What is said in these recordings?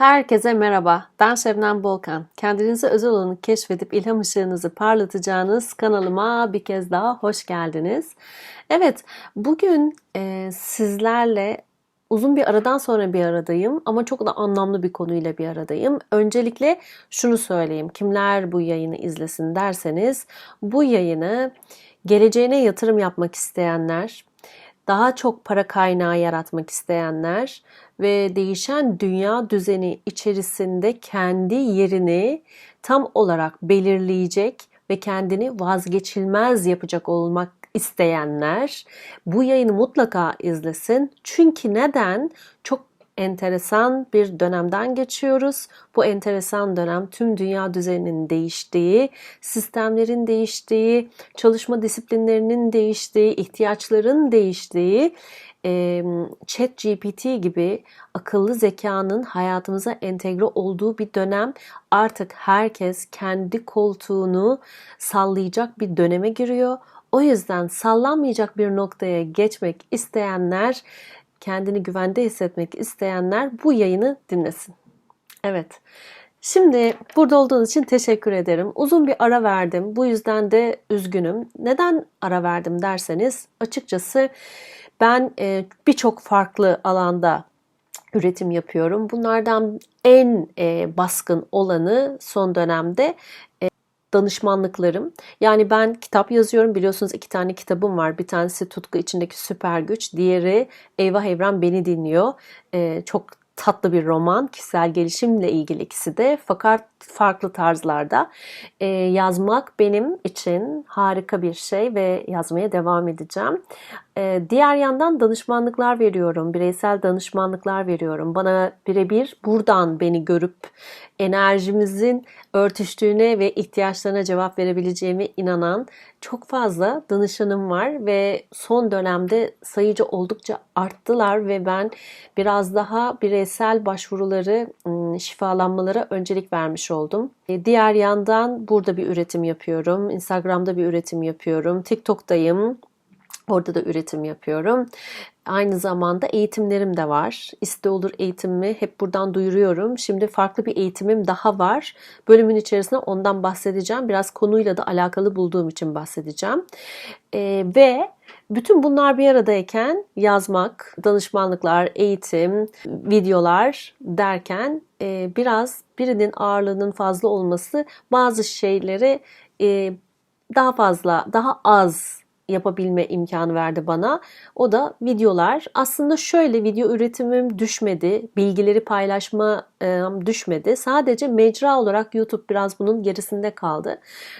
Herkese merhaba. Ben Şebnem Bolkan. Kendinize özel olanı keşfedip ilham ışığınızı parlatacağınız kanalıma bir kez daha hoş geldiniz. Evet, bugün e, sizlerle uzun bir aradan sonra bir aradayım ama çok da anlamlı bir konuyla bir aradayım. Öncelikle şunu söyleyeyim. Kimler bu yayını izlesin derseniz bu yayını geleceğine yatırım yapmak isteyenler, daha çok para kaynağı yaratmak isteyenler ve değişen dünya düzeni içerisinde kendi yerini tam olarak belirleyecek ve kendini vazgeçilmez yapacak olmak isteyenler bu yayını mutlaka izlesin. Çünkü neden? Çok enteresan bir dönemden geçiyoruz. Bu enteresan dönem tüm dünya düzeninin değiştiği, sistemlerin değiştiği, çalışma disiplinlerinin değiştiği, ihtiyaçların değiştiği, Chat GPT gibi akıllı zekanın hayatımıza entegre olduğu bir dönem artık herkes kendi koltuğunu sallayacak bir döneme giriyor. O yüzden sallanmayacak bir noktaya geçmek isteyenler kendini güvende hissetmek isteyenler bu yayını dinlesin. Evet. Şimdi burada olduğunuz için teşekkür ederim. Uzun bir ara verdim. Bu yüzden de üzgünüm. Neden ara verdim derseniz açıkçası ben e, birçok farklı alanda üretim yapıyorum. Bunlardan en e, baskın olanı son dönemde danışmanlıklarım. Yani ben kitap yazıyorum. Biliyorsunuz iki tane kitabım var. Bir tanesi Tutku içindeki süper güç. Diğeri Eyvah Evren beni dinliyor. Ee, çok tatlı bir roman. Kişisel gelişimle ilgili ikisi de. Fakat farklı tarzlarda. Ee, yazmak benim için harika bir şey ve yazmaya devam edeceğim. Ee, diğer yandan danışmanlıklar veriyorum. Bireysel danışmanlıklar veriyorum. Bana birebir buradan beni görüp enerjimizin örtüştüğüne ve ihtiyaçlarına cevap verebileceğime inanan çok fazla danışanım var ve son dönemde sayıca oldukça arttılar ve ben biraz daha bireysel başvuruları, ıı, şifalanmalara öncelik vermiş oldum. E, diğer yandan burada bir üretim yapıyorum. Instagram'da bir üretim yapıyorum. TikTok'tayım. Orada da üretim yapıyorum. Aynı zamanda eğitimlerim de var. İste olur eğitimimi hep buradan duyuruyorum. Şimdi farklı bir eğitimim daha var. Bölümün içerisinde ondan bahsedeceğim. Biraz konuyla da alakalı bulduğum için bahsedeceğim. Ee, ve bütün bunlar bir aradayken yazmak, danışmanlıklar, eğitim, videolar derken e, biraz birinin ağırlığının fazla olması bazı şeyleri e, daha fazla, daha az yapabilme imkanı verdi bana. O da videolar. Aslında şöyle video üretimim düşmedi. Bilgileri paylaşma düşmedi. Sadece mecra olarak YouTube biraz bunun gerisinde kaldı.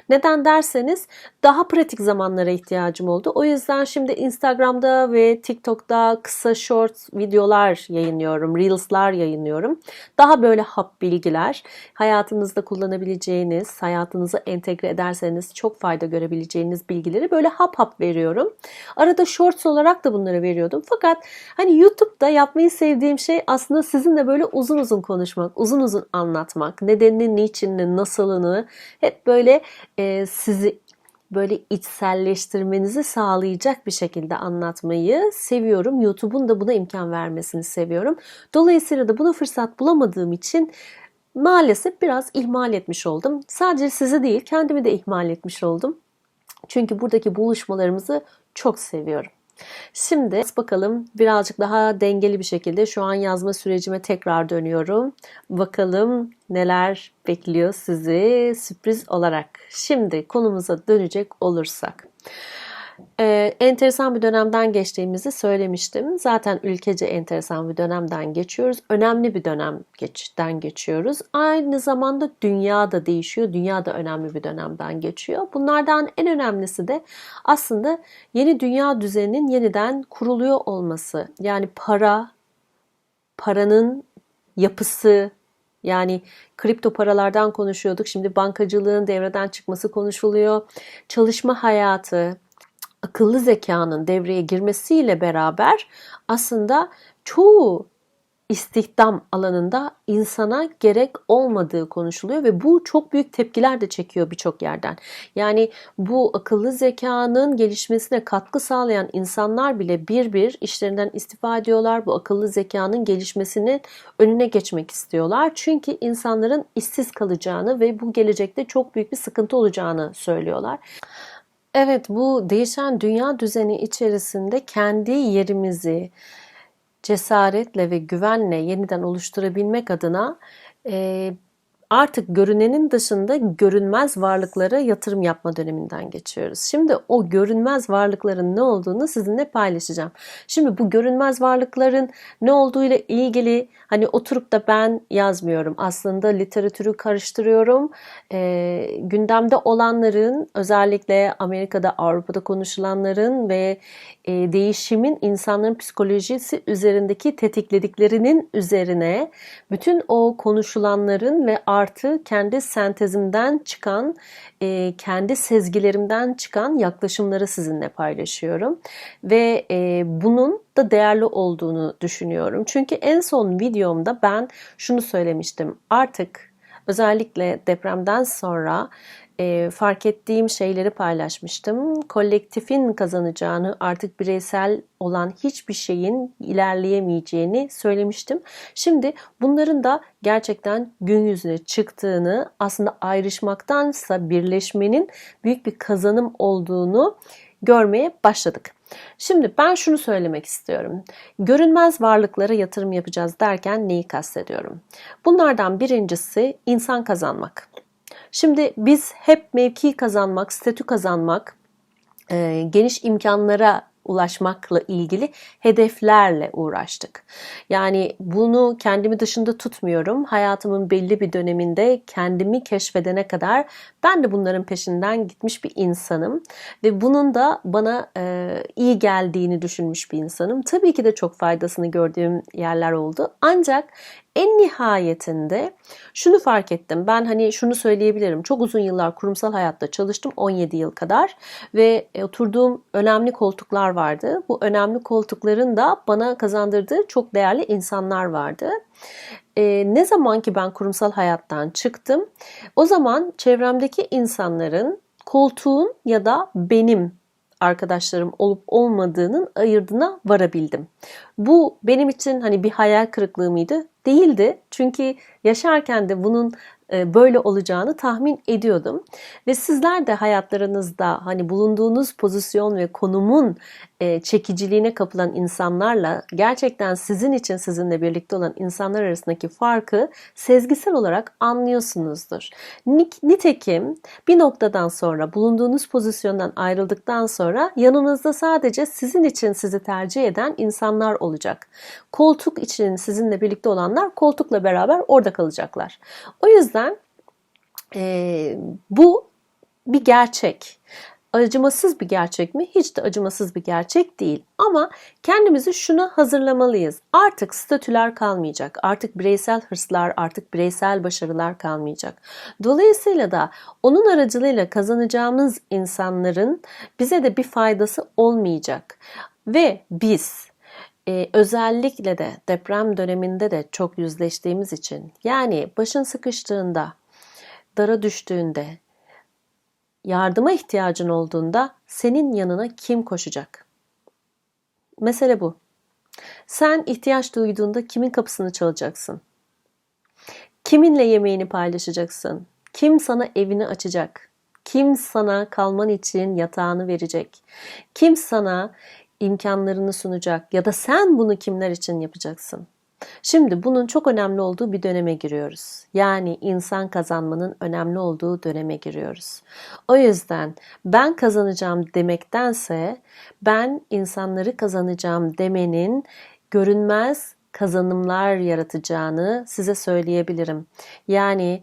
Neden derseniz daha pratik zamanlara ihtiyacım oldu. O yüzden şimdi Instagram'da ve TikTok'ta kısa short videolar yayınlıyorum. Reels'lar yayınlıyorum. Daha böyle hap bilgiler. Hayatınızda kullanabileceğiniz, hayatınıza entegre ederseniz çok fayda görebileceğiniz bilgileri böyle hap hap veriyorum. Arada shorts olarak da bunları veriyordum. Fakat hani YouTube'da yapmayı sevdiğim şey aslında sizinle böyle uzun uzun konuşmak, uzun uzun anlatmak, nedenini, niçinini, nasılını hep böyle e, sizi böyle içselleştirmenizi sağlayacak bir şekilde anlatmayı seviyorum. YouTube'un da buna imkan vermesini seviyorum. Dolayısıyla da buna fırsat bulamadığım için maalesef biraz ihmal etmiş oldum. Sadece sizi değil kendimi de ihmal etmiş oldum. Çünkü buradaki buluşmalarımızı çok seviyorum. Şimdi bakalım birazcık daha dengeli bir şekilde şu an yazma sürecime tekrar dönüyorum. Bakalım neler bekliyor sizi sürpriz olarak. Şimdi konumuza dönecek olursak. Ee, enteresan bir dönemden geçtiğimizi söylemiştim. Zaten ülkece enteresan bir dönemden geçiyoruz. Önemli bir dönemden geçiyoruz. Aynı zamanda dünya da değişiyor. Dünya da önemli bir dönemden geçiyor. Bunlardan en önemlisi de aslında yeni dünya düzeninin yeniden kuruluyor olması. Yani para, paranın yapısı, yani kripto paralardan konuşuyorduk. Şimdi bankacılığın devreden çıkması konuşuluyor. Çalışma hayatı, akıllı zekanın devreye girmesiyle beraber aslında çoğu istihdam alanında insana gerek olmadığı konuşuluyor ve bu çok büyük tepkiler de çekiyor birçok yerden. Yani bu akıllı zekanın gelişmesine katkı sağlayan insanlar bile bir bir işlerinden istifa ediyorlar. Bu akıllı zekanın gelişmesinin önüne geçmek istiyorlar. Çünkü insanların işsiz kalacağını ve bu gelecekte çok büyük bir sıkıntı olacağını söylüyorlar. Evet bu değişen dünya düzeni içerisinde kendi yerimizi, cesaretle ve güvenle yeniden oluşturabilmek adına e, artık görünenin dışında görünmez varlıklara yatırım yapma döneminden geçiyoruz. Şimdi o görünmez varlıkların ne olduğunu sizinle paylaşacağım. Şimdi bu görünmez varlıkların ne olduğuyla ilgili hani oturup da ben yazmıyorum. Aslında literatürü karıştırıyorum. E, gündemde olanların özellikle Amerika'da, Avrupa'da konuşulanların ve e, değişimin insanların psikolojisi üzerindeki tetiklediklerinin üzerine bütün o konuşulanların ve artı kendi sentezimden çıkan, e, kendi sezgilerimden çıkan yaklaşımları sizinle paylaşıyorum. Ve e, bunun da değerli olduğunu düşünüyorum. Çünkü en son videomda ben şunu söylemiştim. Artık özellikle depremden sonra e, fark ettiğim şeyleri paylaşmıştım. Kolektifin kazanacağını, artık bireysel olan hiçbir şeyin ilerleyemeyeceğini söylemiştim. Şimdi bunların da gerçekten gün yüzüne çıktığını, aslında ayrışmaktansa birleşmenin büyük bir kazanım olduğunu görmeye başladık. Şimdi ben şunu söylemek istiyorum. Görünmez varlıklara yatırım yapacağız derken neyi kastediyorum? Bunlardan birincisi insan kazanmak. Şimdi biz hep mevki kazanmak, statü kazanmak, e, geniş imkanlara ulaşmakla ilgili hedeflerle uğraştık. Yani bunu kendimi dışında tutmuyorum. Hayatımın belli bir döneminde kendimi keşfedene kadar ben de bunların peşinden gitmiş bir insanım ve bunun da bana e, iyi geldiğini düşünmüş bir insanım. Tabii ki de çok faydasını gördüğüm yerler oldu. Ancak en nihayetinde şunu fark ettim. Ben hani şunu söyleyebilirim. Çok uzun yıllar kurumsal hayatta çalıştım. 17 yıl kadar. Ve oturduğum önemli koltuklar vardı. Bu önemli koltukların da bana kazandırdığı çok değerli insanlar vardı. E, ne zaman ki ben kurumsal hayattan çıktım, o zaman çevremdeki insanların koltuğun ya da benim arkadaşlarım olup olmadığının ayırdına varabildim. Bu benim için hani bir hayal kırıklığı mıydı? Değildi. Çünkü yaşarken de bunun e, böyle olacağını tahmin ediyordum. Ve sizler de hayatlarınızda hani bulunduğunuz pozisyon ve konumun e, çekiciliğine kapılan insanlarla gerçekten sizin için sizinle birlikte olan insanlar arasındaki farkı sezgisel olarak anlıyorsunuzdur. Nitekim bir noktadan sonra bulunduğunuz pozisyondan ayrıldıktan sonra yanınızda sadece sizin için sizi tercih eden insanlar olacak. Koltuk için sizinle birlikte olanlar koltukla beraber orada kalacaklar. O yüzden e, bu bir gerçek. Acımasız bir gerçek mi? Hiç de acımasız bir gerçek değil. Ama kendimizi şuna hazırlamalıyız. Artık statüler kalmayacak. Artık bireysel hırslar, artık bireysel başarılar kalmayacak. Dolayısıyla da onun aracılığıyla kazanacağımız insanların bize de bir faydası olmayacak. Ve biz ee, özellikle de deprem döneminde de çok yüzleştiğimiz için yani başın sıkıştığında, dara düştüğünde, yardıma ihtiyacın olduğunda senin yanına kim koşacak? Mesele bu. Sen ihtiyaç duyduğunda kimin kapısını çalacaksın? Kiminle yemeğini paylaşacaksın? Kim sana evini açacak? Kim sana kalman için yatağını verecek? Kim sana imkanlarını sunacak ya da sen bunu kimler için yapacaksın? Şimdi bunun çok önemli olduğu bir döneme giriyoruz. Yani insan kazanmanın önemli olduğu döneme giriyoruz. O yüzden ben kazanacağım demektense ben insanları kazanacağım demenin görünmez kazanımlar yaratacağını size söyleyebilirim. Yani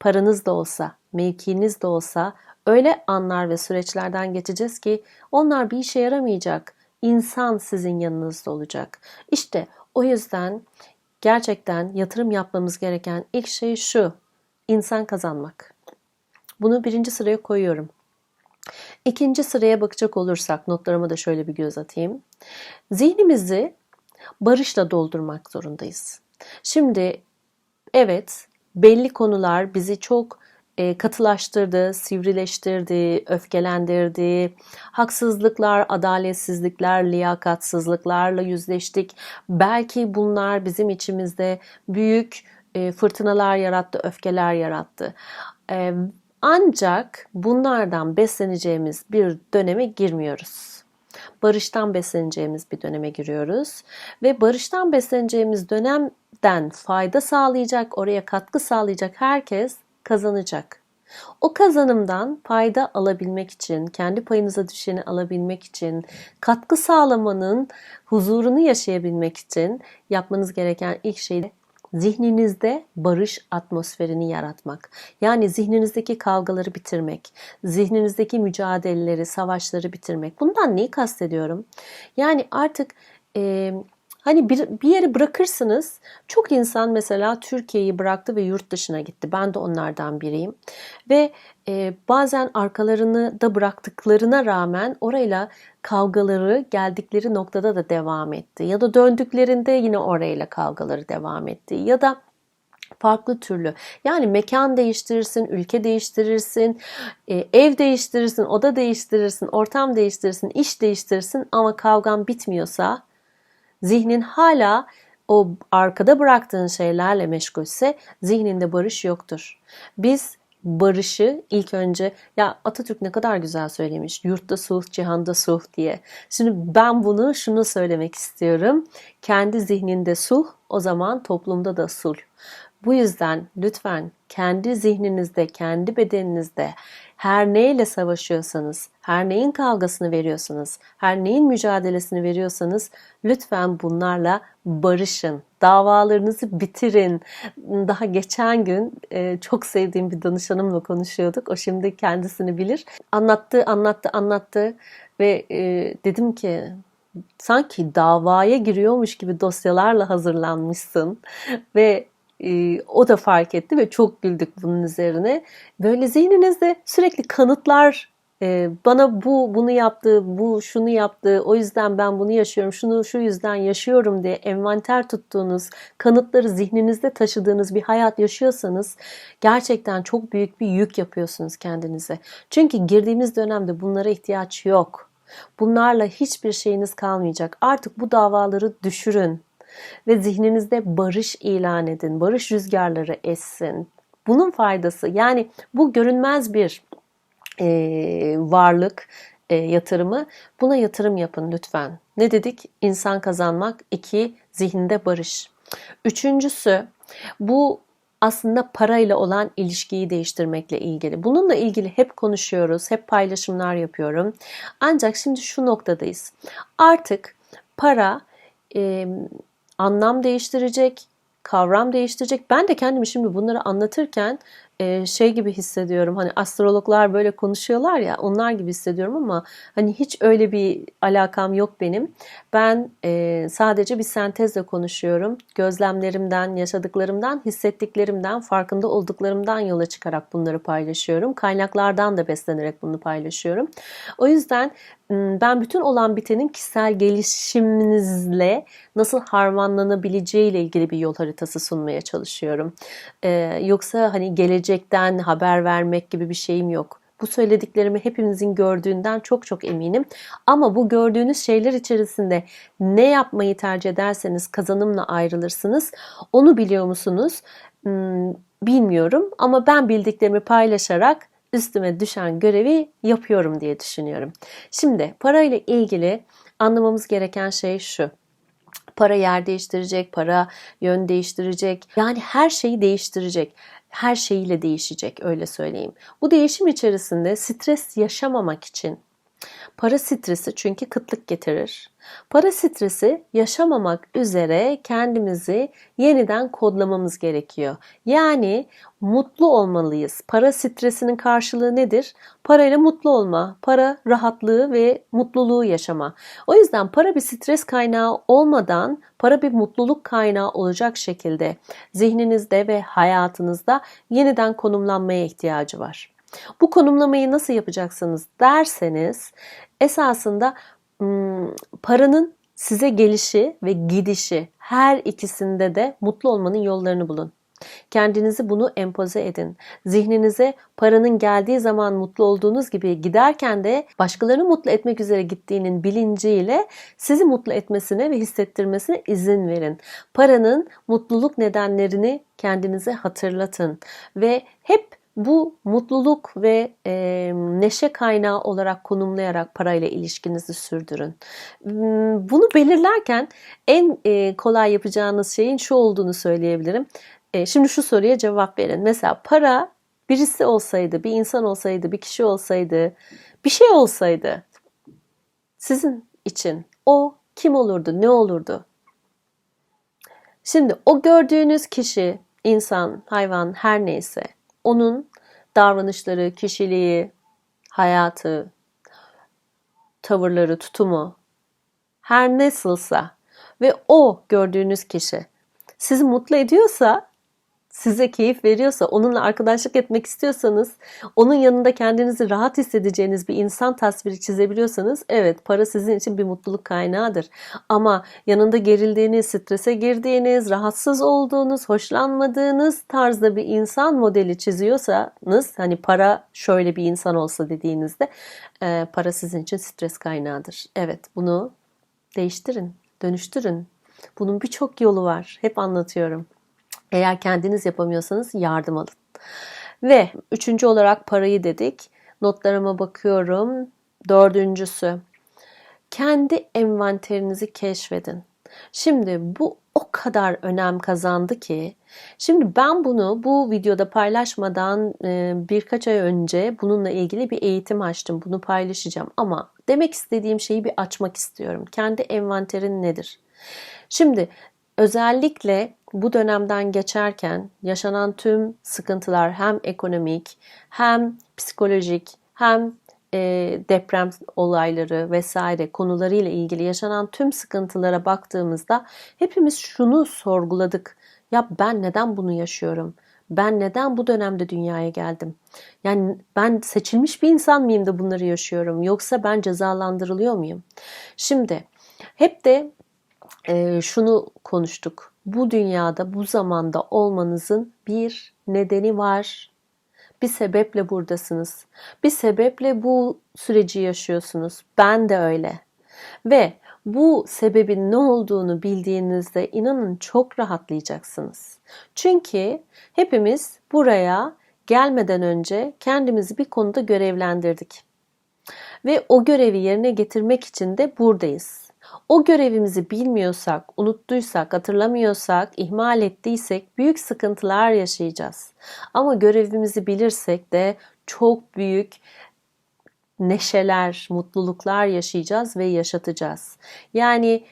paranız da olsa, mevkiniz de olsa öyle anlar ve süreçlerden geçeceğiz ki onlar bir işe yaramayacak. İnsan sizin yanınızda olacak. İşte o yüzden gerçekten yatırım yapmamız gereken ilk şey şu. İnsan kazanmak. Bunu birinci sıraya koyuyorum. İkinci sıraya bakacak olursak notlarıma da şöyle bir göz atayım. Zihnimizi barışla doldurmak zorundayız. Şimdi evet belli konular bizi çok e, katılaştırdı, sivrileştirdi, öfkelendirdi. Haksızlıklar, adaletsizlikler, liyakatsızlıklarla yüzleştik. Belki bunlar bizim içimizde büyük e, fırtınalar yarattı, öfkeler yarattı. E, ancak bunlardan besleneceğimiz bir döneme girmiyoruz. Barıştan besleneceğimiz bir döneme giriyoruz ve barıştan besleneceğimiz dönemden fayda sağlayacak, oraya katkı sağlayacak herkes kazanacak. O kazanımdan fayda alabilmek için, kendi payınıza düşeni alabilmek için, katkı sağlamanın huzurunu yaşayabilmek için yapmanız gereken ilk şey zihninizde barış atmosferini yaratmak. Yani zihninizdeki kavgaları bitirmek, zihninizdeki mücadeleleri, savaşları bitirmek. Bundan neyi kastediyorum? Yani artık e, Hani bir, bir yere bırakırsınız. Çok insan mesela Türkiye'yi bıraktı ve yurt dışına gitti. Ben de onlardan biriyim. Ve e, bazen arkalarını da bıraktıklarına rağmen orayla kavgaları geldikleri noktada da devam etti. Ya da döndüklerinde yine orayla kavgaları devam etti. Ya da farklı türlü. Yani mekan değiştirirsin, ülke değiştirirsin, e, ev değiştirirsin, oda değiştirirsin, ortam değiştirirsin, iş değiştirirsin ama kavgan bitmiyorsa zihnin hala o arkada bıraktığın şeylerle meşgulse zihninde barış yoktur. Biz barışı ilk önce ya Atatürk ne kadar güzel söylemiş. Yurtta sulh, cihanda sulh diye. Şimdi ben bunu şunu söylemek istiyorum. Kendi zihninde sulh, o zaman toplumda da sulh. Bu yüzden lütfen kendi zihninizde, kendi bedeninizde her neyle savaşıyorsanız, her neyin kavgasını veriyorsanız, her neyin mücadelesini veriyorsanız lütfen bunlarla barışın. Davalarınızı bitirin. Daha geçen gün e, çok sevdiğim bir danışanımla konuşuyorduk. O şimdi kendisini bilir. Anlattı, anlattı, anlattı ve e, dedim ki sanki davaya giriyormuş gibi dosyalarla hazırlanmışsın ve e, o da fark etti ve çok güldük bunun üzerine. Böyle zihninizde sürekli kanıtlar e, bana bu bunu yaptı, bu şunu yaptı, o yüzden ben bunu yaşıyorum, şunu şu yüzden yaşıyorum diye envanter tuttuğunuz, kanıtları zihninizde taşıdığınız bir hayat yaşıyorsanız gerçekten çok büyük bir yük yapıyorsunuz kendinize. Çünkü girdiğimiz dönemde bunlara ihtiyaç yok. Bunlarla hiçbir şeyiniz kalmayacak. Artık bu davaları düşürün ve zihninizde barış ilan edin. Barış rüzgarları essin. Bunun faydası yani bu görünmez bir e, varlık e, yatırımı. Buna yatırım yapın lütfen. Ne dedik? İnsan kazanmak. iki Zihinde barış. Üçüncüsü bu aslında parayla olan ilişkiyi değiştirmekle ilgili. Bununla ilgili hep konuşuyoruz, hep paylaşımlar yapıyorum. Ancak şimdi şu noktadayız. Artık para e, anlam değiştirecek, kavram değiştirecek. Ben de kendimi şimdi bunları anlatırken şey gibi hissediyorum. Hani astrologlar böyle konuşuyorlar ya onlar gibi hissediyorum ama hani hiç öyle bir alakam yok benim. Ben sadece bir sentezle konuşuyorum. Gözlemlerimden, yaşadıklarımdan, hissettiklerimden, farkında olduklarımdan yola çıkarak bunları paylaşıyorum. Kaynaklardan da beslenerek bunu paylaşıyorum. O yüzden ben bütün olan bitenin kişisel gelişiminizle nasıl harmanlanabileceği ile ilgili bir yol haritası sunmaya çalışıyorum. Ee, yoksa hani gelecekten haber vermek gibi bir şeyim yok. Bu söylediklerimi hepinizin gördüğünden çok çok eminim. Ama bu gördüğünüz şeyler içerisinde ne yapmayı tercih ederseniz kazanımla ayrılırsınız. Onu biliyor musunuz? Hmm, bilmiyorum ama ben bildiklerimi paylaşarak üstüme düşen görevi yapıyorum diye düşünüyorum. Şimdi parayla ilgili anlamamız gereken şey şu. Para yer değiştirecek, para yön değiştirecek. Yani her şeyi değiştirecek. Her şeyiyle değişecek öyle söyleyeyim. Bu değişim içerisinde stres yaşamamak için Para stresi çünkü kıtlık getirir. Para stresi yaşamamak üzere kendimizi yeniden kodlamamız gerekiyor. Yani mutlu olmalıyız. Para stresinin karşılığı nedir? Parayla mutlu olma, para rahatlığı ve mutluluğu yaşama. O yüzden para bir stres kaynağı olmadan para bir mutluluk kaynağı olacak şekilde zihninizde ve hayatınızda yeniden konumlanmaya ihtiyacı var. Bu konumlamayı nasıl yapacaksınız derseniz esasında paranın size gelişi ve gidişi her ikisinde de mutlu olmanın yollarını bulun. Kendinizi bunu empoze edin. Zihninize paranın geldiği zaman mutlu olduğunuz gibi giderken de başkalarını mutlu etmek üzere gittiğinin bilinciyle sizi mutlu etmesine ve hissettirmesine izin verin. Paranın mutluluk nedenlerini kendinize hatırlatın ve hep bu mutluluk ve e, neşe kaynağı olarak konumlayarak parayla ilişkinizi sürdürün. Hmm, bunu belirlerken en e, kolay yapacağınız şeyin şu olduğunu söyleyebilirim. E, şimdi şu soruya cevap verin. Mesela para birisi olsaydı, bir insan olsaydı, bir kişi olsaydı, bir şey olsaydı sizin için o kim olurdu, ne olurdu? Şimdi o gördüğünüz kişi, insan, hayvan her neyse onun davranışları, kişiliği, hayatı, tavırları, tutumu her nasılsa ve o gördüğünüz kişi sizi mutlu ediyorsa size keyif veriyorsa, onunla arkadaşlık etmek istiyorsanız, onun yanında kendinizi rahat hissedeceğiniz bir insan tasviri çizebiliyorsanız evet para sizin için bir mutluluk kaynağıdır. Ama yanında gerildiğiniz, strese girdiğiniz, rahatsız olduğunuz, hoşlanmadığınız tarzda bir insan modeli çiziyorsanız hani para şöyle bir insan olsa dediğinizde e, para sizin için stres kaynağıdır. Evet bunu değiştirin, dönüştürün. Bunun birçok yolu var. Hep anlatıyorum. Eğer kendiniz yapamıyorsanız yardım alın. Ve üçüncü olarak parayı dedik. Notlarıma bakıyorum. Dördüncüsü. Kendi envanterinizi keşfedin. Şimdi bu o kadar önem kazandı ki şimdi ben bunu bu videoda paylaşmadan e, birkaç ay önce bununla ilgili bir eğitim açtım. Bunu paylaşacağım ama demek istediğim şeyi bir açmak istiyorum. Kendi envanterin nedir? Şimdi özellikle bu dönemden geçerken yaşanan tüm sıkıntılar hem ekonomik hem psikolojik hem e, deprem olayları vesaire konularıyla ilgili yaşanan tüm sıkıntılara baktığımızda hepimiz şunu sorguladık. Ya ben neden bunu yaşıyorum? Ben neden bu dönemde dünyaya geldim? Yani ben seçilmiş bir insan mıyım da bunları yaşıyorum? Yoksa ben cezalandırılıyor muyum? Şimdi hep de e, şunu konuştuk bu dünyada, bu zamanda olmanızın bir nedeni var. Bir sebeple buradasınız. Bir sebeple bu süreci yaşıyorsunuz. Ben de öyle. Ve bu sebebin ne olduğunu bildiğinizde inanın çok rahatlayacaksınız. Çünkü hepimiz buraya gelmeden önce kendimizi bir konuda görevlendirdik. Ve o görevi yerine getirmek için de buradayız. O görevimizi bilmiyorsak, unuttuysak, hatırlamıyorsak, ihmal ettiysek büyük sıkıntılar yaşayacağız. Ama görevimizi bilirsek de çok büyük neşeler, mutluluklar yaşayacağız ve yaşatacağız. Yani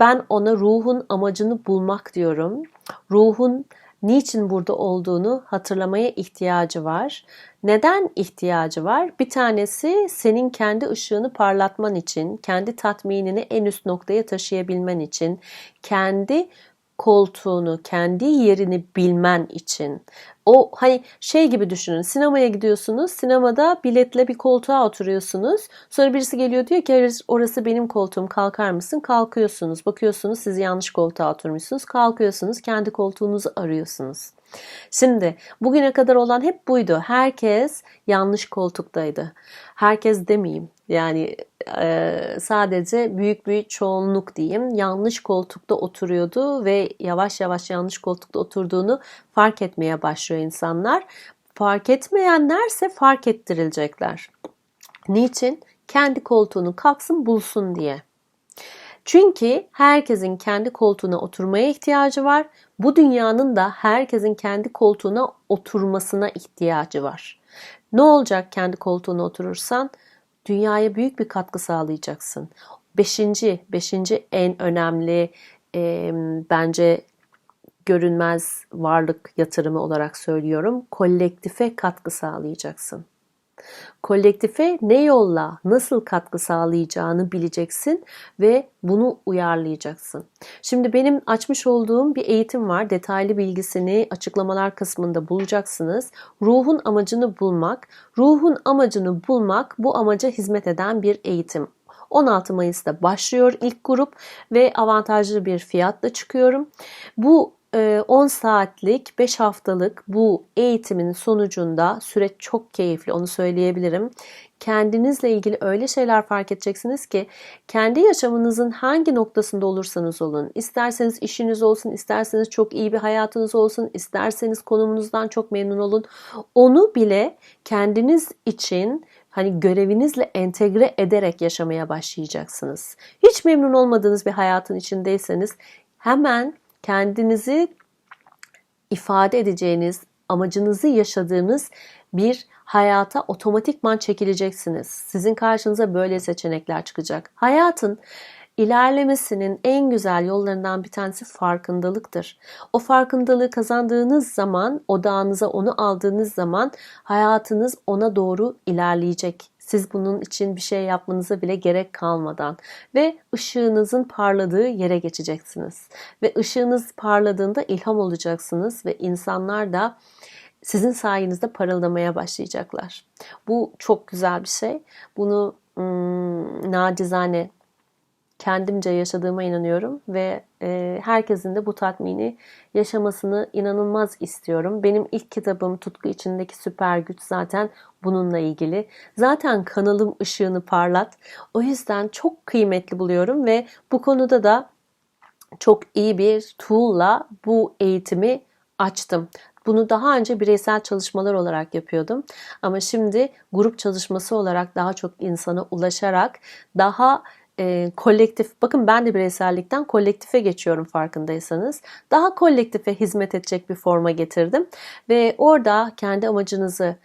ben ona ruhun amacını bulmak diyorum. Ruhun niçin burada olduğunu hatırlamaya ihtiyacı var. Neden ihtiyacı var? Bir tanesi senin kendi ışığını parlatman için, kendi tatminini en üst noktaya taşıyabilmen için, kendi koltuğunu, kendi yerini bilmen için. O hani şey gibi düşünün. Sinemaya gidiyorsunuz. Sinemada biletle bir koltuğa oturuyorsunuz. Sonra birisi geliyor diyor ki orası benim koltuğum kalkar mısın? Kalkıyorsunuz. Bakıyorsunuz siz yanlış koltuğa oturmuşsunuz. Kalkıyorsunuz. Kendi koltuğunuzu arıyorsunuz. Şimdi bugüne kadar olan hep buydu. Herkes yanlış koltuktaydı. Herkes demeyeyim. Yani e, sadece büyük bir çoğunluk diyeyim yanlış koltukta oturuyordu ve yavaş yavaş yanlış koltukta oturduğunu fark etmeye başlıyor insanlar. Fark etmeyenlerse fark ettirilecekler. Niçin? Kendi koltuğunu kalksın bulsun diye. Çünkü herkesin kendi koltuğuna oturmaya ihtiyacı var. Bu dünyanın da herkesin kendi koltuğuna oturmasına ihtiyacı var. Ne olacak kendi koltuğuna oturursan? Dünyaya büyük bir katkı sağlayacaksın. Beşinci, beşinci en önemli e, bence görünmez varlık yatırımı olarak söylüyorum. Kolektife katkı sağlayacaksın. Kolektife ne yolla nasıl katkı sağlayacağını bileceksin ve bunu uyarlayacaksın. Şimdi benim açmış olduğum bir eğitim var. Detaylı bilgisini açıklamalar kısmında bulacaksınız. Ruhun amacını bulmak. Ruhun amacını bulmak bu amaca hizmet eden bir eğitim. 16 Mayıs'ta başlıyor ilk grup ve avantajlı bir fiyatla çıkıyorum. Bu 10 saatlik 5 haftalık bu eğitimin sonucunda süreç çok keyifli onu söyleyebilirim. Kendinizle ilgili öyle şeyler fark edeceksiniz ki kendi yaşamınızın hangi noktasında olursanız olun, isterseniz işiniz olsun, isterseniz çok iyi bir hayatınız olsun, isterseniz konumunuzdan çok memnun olun. Onu bile kendiniz için hani görevinizle entegre ederek yaşamaya başlayacaksınız. Hiç memnun olmadığınız bir hayatın içindeyseniz hemen kendinizi ifade edeceğiniz, amacınızı yaşadığınız bir hayata otomatikman çekileceksiniz. Sizin karşınıza böyle seçenekler çıkacak. Hayatın ilerlemesinin en güzel yollarından bir tanesi farkındalıktır. O farkındalığı kazandığınız zaman, odağınıza onu aldığınız zaman hayatınız ona doğru ilerleyecek. Siz bunun için bir şey yapmanıza bile gerek kalmadan ve ışığınızın parladığı yere geçeceksiniz. Ve ışığınız parladığında ilham olacaksınız ve insanlar da sizin sayenizde parıldamaya başlayacaklar. Bu çok güzel bir şey. Bunu hmm, nacizane kendimce yaşadığıma inanıyorum ve e, herkesin de bu tatmini yaşamasını inanılmaz istiyorum. Benim ilk kitabım Tutku içindeki süper güç zaten bununla ilgili. Zaten kanalım ışığını parlat. O yüzden çok kıymetli buluyorum ve bu konuda da çok iyi bir tool'la bu eğitimi açtım. Bunu daha önce bireysel çalışmalar olarak yapıyordum. Ama şimdi grup çalışması olarak daha çok insana ulaşarak daha e, kolektif, bakın ben de bireysellikten kolektife geçiyorum farkındaysanız. Daha kolektife hizmet edecek bir forma getirdim. Ve orada kendi amacınızı,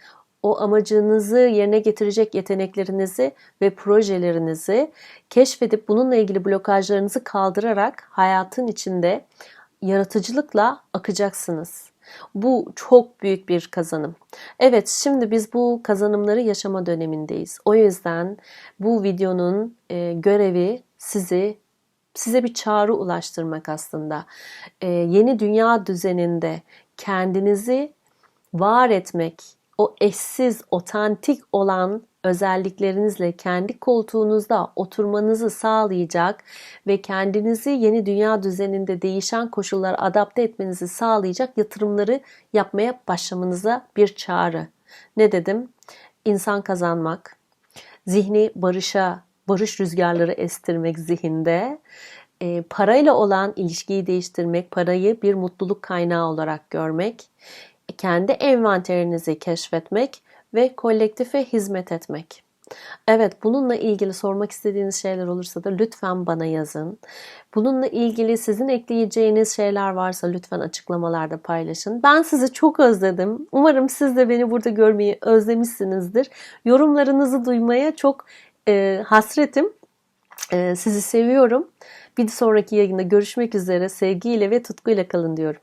o amacınızı yerine getirecek yeteneklerinizi ve projelerinizi keşfedip bununla ilgili blokajlarınızı kaldırarak hayatın içinde yaratıcılıkla akacaksınız. Bu çok büyük bir kazanım. Evet, şimdi biz bu kazanımları yaşama dönemindeyiz. O yüzden bu videonun e, görevi sizi size bir çağrı ulaştırmak aslında. E, yeni dünya düzeninde kendinizi var etmek, o eşsiz, otantik olan özelliklerinizle kendi koltuğunuzda oturmanızı sağlayacak ve kendinizi yeni dünya düzeninde değişen koşullara adapte etmenizi sağlayacak yatırımları yapmaya başlamanıza bir çağrı. Ne dedim? İnsan kazanmak, zihni barışa, barış rüzgarları estirmek zihinde, e, parayla olan ilişkiyi değiştirmek, parayı bir mutluluk kaynağı olarak görmek, kendi envanterinizi keşfetmek ve kolektife hizmet etmek. Evet, bununla ilgili sormak istediğiniz şeyler olursa da lütfen bana yazın. Bununla ilgili sizin ekleyeceğiniz şeyler varsa lütfen açıklamalarda paylaşın. Ben sizi çok özledim. Umarım siz de beni burada görmeyi özlemişsinizdir. Yorumlarınızı duymaya çok e, hasretim. E, sizi seviyorum. Bir sonraki yayında görüşmek üzere. Sevgiyle ve tutkuyla kalın diyorum.